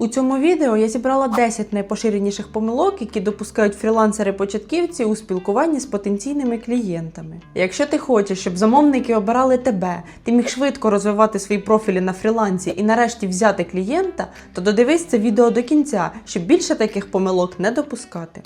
У цьому відео я зібрала 10 найпоширеніших помилок, які допускають фрілансери-початківці у спілкуванні з потенційними клієнтами. Якщо ти хочеш, щоб замовники обирали тебе, ти міг швидко розвивати свої профілі на фрілансі і нарешті взяти клієнта, то додивись це відео до кінця, щоб більше таких помилок не допускати.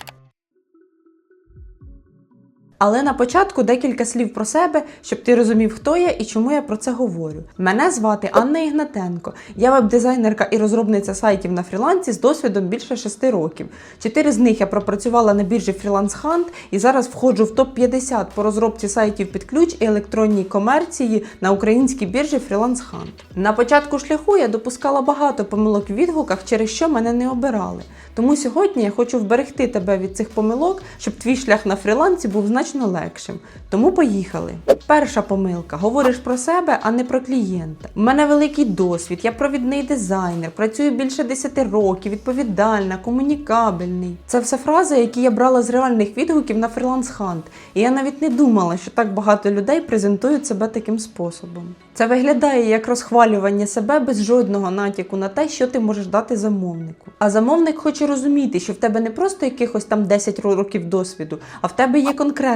Але на початку декілька слів про себе, щоб ти розумів, хто я і чому я про це говорю. Мене звати Анна Ігнатенко. Я веб-дизайнерка і розробниця сайтів на фрілансі з досвідом більше 6 років. Чотири з них я пропрацювала на біржі Freelance Hunt і зараз входжу в топ-50 по розробці сайтів під ключ і електронній комерції на українській біржі Freelance Hunt. На початку шляху я допускала багато помилок в відгуках, через що мене не обирали. Тому сьогодні я хочу вберегти тебе від цих помилок, щоб твій шлях на фрілансі був значно легшим. Тому поїхали. Перша помилка: говориш про себе, а не про клієнта. У мене великий досвід, я провідний дизайнер, працюю більше 10 років, відповідальна, комунікабельний. Це все фрази, які я брала з реальних відгуків на фріланс Хант. І я навіть не думала, що так багато людей презентують себе таким способом. Це виглядає як розхвалювання себе без жодного натяку на те, що ти можеш дати замовнику. А замовник хоче розуміти, що в тебе не просто якихось там 10 років досвіду, а в тебе є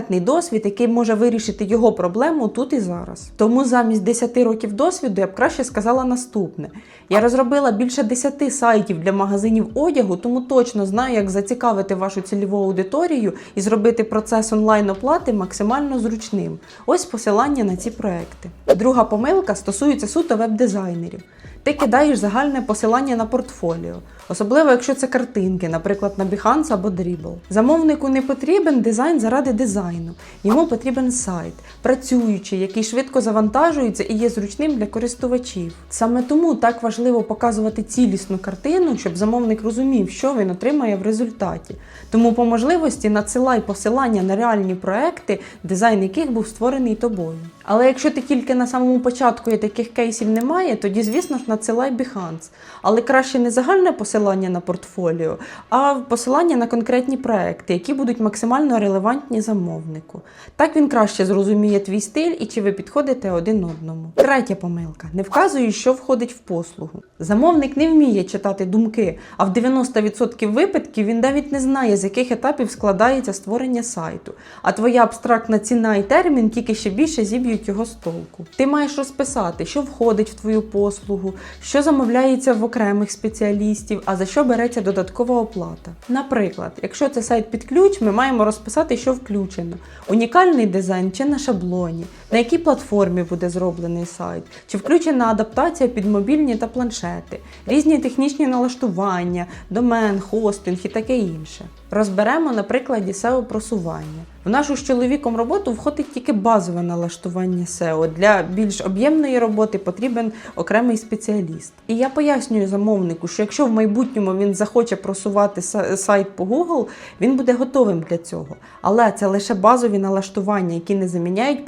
конкретний досвід, який може вирішити його проблему тут і зараз. Тому замість 10 років досвіду я б краще сказала наступне: я розробила більше 10 сайтів для магазинів одягу, тому точно знаю, як зацікавити вашу цільову аудиторію і зробити процес онлайн оплати максимально зручним. Ось посилання на ці проекти. Друга помилка стосується суто веб-дизайнерів. Ти кидаєш загальне посилання на портфоліо, особливо якщо це картинки, наприклад, на Behance або Dribbble. Замовнику не потрібен дизайн заради дизайну. Йому потрібен сайт, працюючий, який швидко завантажується і є зручним для користувачів. Саме тому так важливо показувати цілісну картину, щоб замовник розумів, що він отримає в результаті. Тому по можливості надсилай посилання на реальні проекти, дизайн яких був створений тобою. Але якщо ти тільки на самому початку і таких кейсів немає, тоді, звісно ж, надсилай Behance. Але краще не загальне посилання на портфоліо, а посилання на конкретні проекти, які будуть максимально релевантні замовнику. Так він краще зрозуміє твій стиль і чи ви підходите один одному. Третя помилка: не вказує, що входить в послугу. Замовник не вміє читати думки, а в 90% випадків він навіть не знає, з яких етапів складається створення сайту. А твоя абстрактна ціна і термін тільки ще більше зіб'ють його з толку. Ти маєш розписати, що входить в твою послугу, що замовляється в окремих спеціалістів, а за що береться додаткова оплата. Наприклад, якщо це сайт під ключ, ми маємо розписати, що включено: унікальний дизайн чи на шаблоні, на якій платформі буде зроблений сайт, чи включена адаптація під мобільні та планшети, різні технічні налаштування, домен, хостинг і таке інше. Розберемо на прикладі SEO просування. В нашу з чоловіком роботу входить тільки базове налаштування SEO. Для більш об'ємної роботи потрібен окремий спеціаліст. І я пояснюю замовнику, що якщо в майбутньому він захоче просувати сайт по Google, він буде готовим для цього. Але це лише базові налаштування, які не заміняють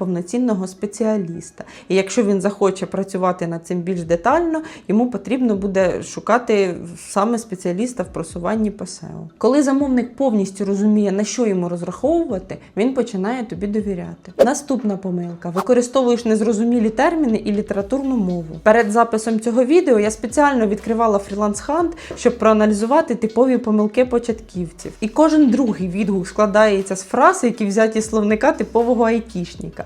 повноцінного спеціаліста. І якщо він захоче працювати над цим більш детально, йому потрібно буде шукати саме спеціаліста в просуванні по. Коли замовник повністю розуміє, на що йому розраховувати, він починає тобі довіряти. Наступна помилка: використовуєш незрозумілі терміни і літературну мову. Перед записом цього відео я спеціально відкривала Freelance Hunt, щоб проаналізувати типові помилки початківців. І кожен другий відгук складається з фраз, які взяті словника типового айтішника: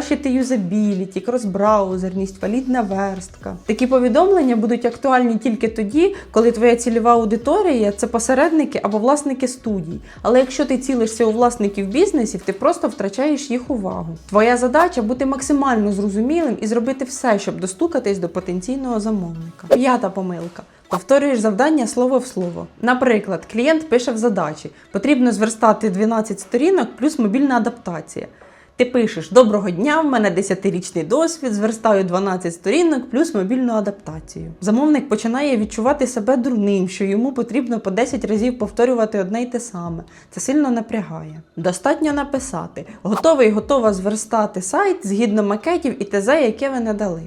покращити юзабіліті, кросбраузерність, валідна верстка. Такі повідомлення будуть актуальні тільки тоді, коли твоя цільова аудиторія це посередники або власники студій. Але якщо ти цілишся у власників бізнесів, ти просто втрачаєш їх увагу. Твоя задача бути максимально зрозумілим і зробити все, щоб достукатись до потенційного замовника. П'ята помилка. Повторюєш завдання слово в слово. Наприклад, клієнт пише в задачі: потрібно зверстати 12 сторінок плюс мобільна адаптація. Ти пишеш Доброго дня, в мене 10-річний досвід, зверстаю 12 сторінок плюс мобільну адаптацію. Замовник починає відчувати себе дурним, що йому потрібно по 10 разів повторювати одне й те саме. Це сильно напрягає. Достатньо написати: готовий, готова зверстати сайт згідно макетів і ТЗ, яке ви надали.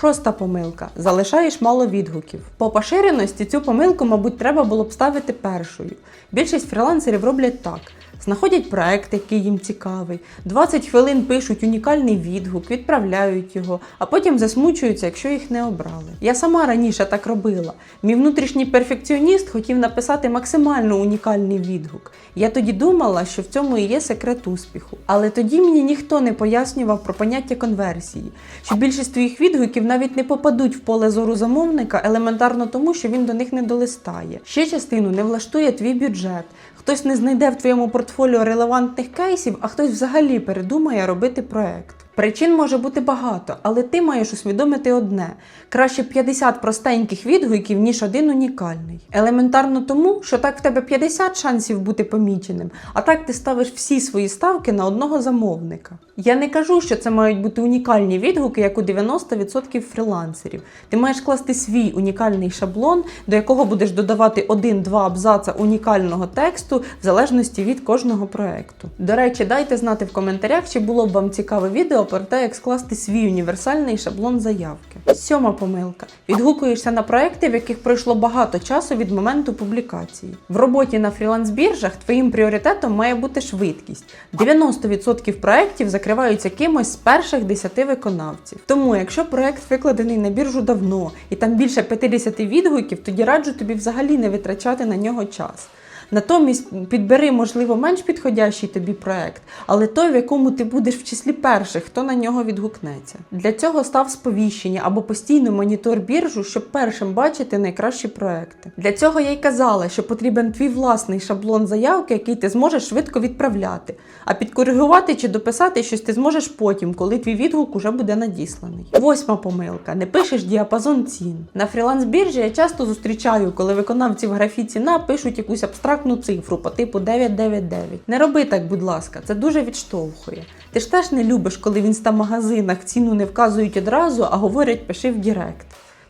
Шоста помилка. Залишаєш мало відгуків. По поширеності цю помилку, мабуть, треба було б ставити першою. Більшість фрілансерів роблять так. Знаходять проект, який їм цікавий, 20 хвилин пишуть унікальний відгук, відправляють його, а потім засмучуються, якщо їх не обрали. Я сама раніше так робила. Мій внутрішній перфекціоніст хотів написати максимально унікальний відгук. Я тоді думала, що в цьому і є секрет успіху. Але тоді мені ніхто не пояснював про поняття конверсії, що більшість твоїх відгуків навіть не попадуть в поле зору замовника елементарно тому, що він до них не долистає. Ще частину не влаштує твій бюджет. Хтось не знайде в твоєму портфоліо релевантних кейсів, а хтось взагалі передумає робити проект. Причин може бути багато, але ти маєш усвідомити одне: краще 50 простеньких відгуків, ніж один унікальний. Елементарно тому, що так в тебе 50 шансів бути поміченим, а так ти ставиш всі свої ставки на одного замовника. Я не кажу, що це мають бути унікальні відгуки, як у 90% фрілансерів. Ти маєш класти свій унікальний шаблон, до якого будеш додавати один-два абзаца унікального тексту в залежності від кожного проекту. До речі, дайте знати в коментарях, чи було б вам цікаве відео те, як скласти свій універсальний шаблон заявки. Сьома помилка: відгукуєшся на проекти, в яких пройшло багато часу від моменту публікації. В роботі на фріланс-біржах твоїм пріоритетом має бути швидкість. 90% проєктів закриваються кимось з перших 10 виконавців. Тому, якщо проект викладений на біржу давно і там більше 50 відгуків, тоді раджу тобі взагалі не витрачати на нього час. Натомість підбери, можливо, менш підходящий тобі проект, але той, в якому ти будеш в числі перших, хто на нього відгукнеться. Для цього став сповіщення або постійно монітор біржу, щоб першим бачити найкращі проекти. Для цього я й казала, що потрібен твій власний шаблон заявки, який ти зможеш швидко відправляти. А підкоригувати чи дописати щось ти зможеш потім, коли твій відгук уже буде надісланий. Восьма помилка: не пишеш діапазон цін. На фріланс-біржі я часто зустрічаю, коли виконавці в графі ціна пишуть якусь абстрактну цифру по типу 999. Не роби так, будь ласка, це дуже відштовхує. Ти ж теж не любиш, коли в інстамагазинах ціну не вказують одразу, а говорять пиши в Дірект.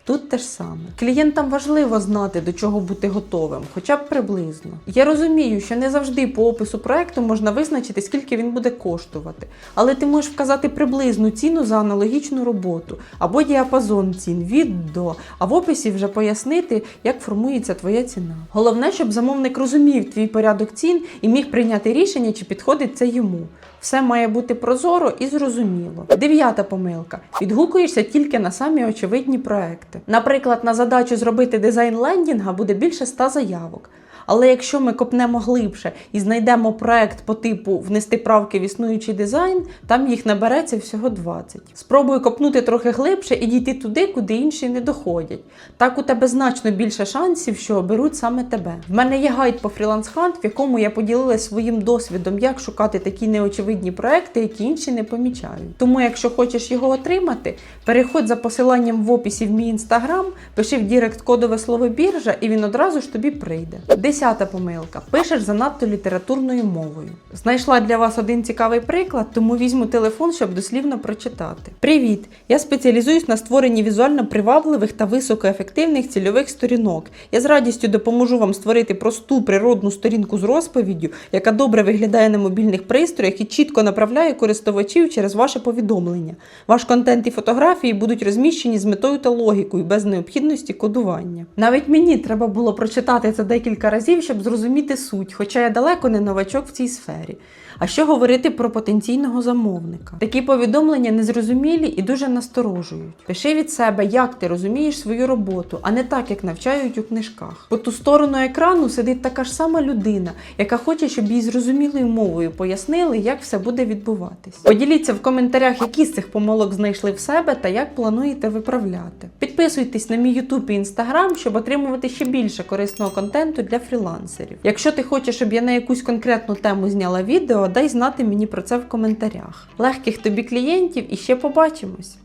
Тут те ж саме. Клієнтам важливо знати, до чого бути готовим, хоча б приблизно. Я розумію, що не завжди по опису проекту можна визначити, скільки він буде коштувати, але ти можеш вказати приблизну ціну за аналогічну роботу або діапазон цін від до, а в описі вже пояснити, як формується твоя ціна. Головне, щоб замовник розумів твій порядок цін і міг прийняти рішення, чи підходить це йому. Все має бути прозоро і зрозуміло. Дев'ята помилка: відгукуєшся тільки на самі очевидні проекти. Наприклад, на задачу зробити дизайн лендінга буде більше 100 заявок. Але якщо ми копнемо глибше і знайдемо проект по типу внести правки в існуючий дизайн, там їх набереться всього 20. Спробуй копнути трохи глибше і дійти туди, куди інші не доходять. Так у тебе значно більше шансів, що оберуть саме тебе. В мене є гайд по Hunt, в якому я поділилася своїм досвідом, як шукати такі неочевидні проекти, які інші не помічають. Тому, якщо хочеш його отримати, переходь за посиланням в описі в мій інстаграм, пиши в Дірект кодове слово біржа, і він одразу ж тобі прийде. Десята помилка. Пишеш занадто літературною мовою. Знайшла для вас один цікавий приклад, тому візьму телефон, щоб дослівно прочитати. Привіт! Я спеціалізуюсь на створенні візуально привабливих та високоефективних цільових сторінок. Я з радістю допоможу вам створити просту природну сторінку з розповіддю, яка добре виглядає на мобільних пристроях і чітко направляє користувачів через ваше повідомлення. Ваш контент і фотографії будуть розміщені з метою та логікою без необхідності кодування. Навіть мені треба було прочитати це декілька разів, щоб зрозуміти суть, хоча я далеко не новачок в цій сфері. А що говорити про потенційного замовника? Такі повідомлення незрозумілі і дуже насторожують. Пиши від себе, як ти розумієш свою роботу, а не так, як навчають у книжках. По ту сторону екрану сидить така ж сама людина, яка хоче, щоб їй зрозумілою мовою пояснили, як все буде відбуватись. Поділіться в коментарях, які з цих помилок знайшли в себе та як плануєте виправляти. Підписуйтесь на мій YouTube і Instagram, щоб отримувати ще більше корисного контенту для фрілансерів. Якщо ти хочеш, щоб я на якусь конкретну тему зняла відео, дай знати мені про це в коментарях. Легких тобі клієнтів і ще побачимось!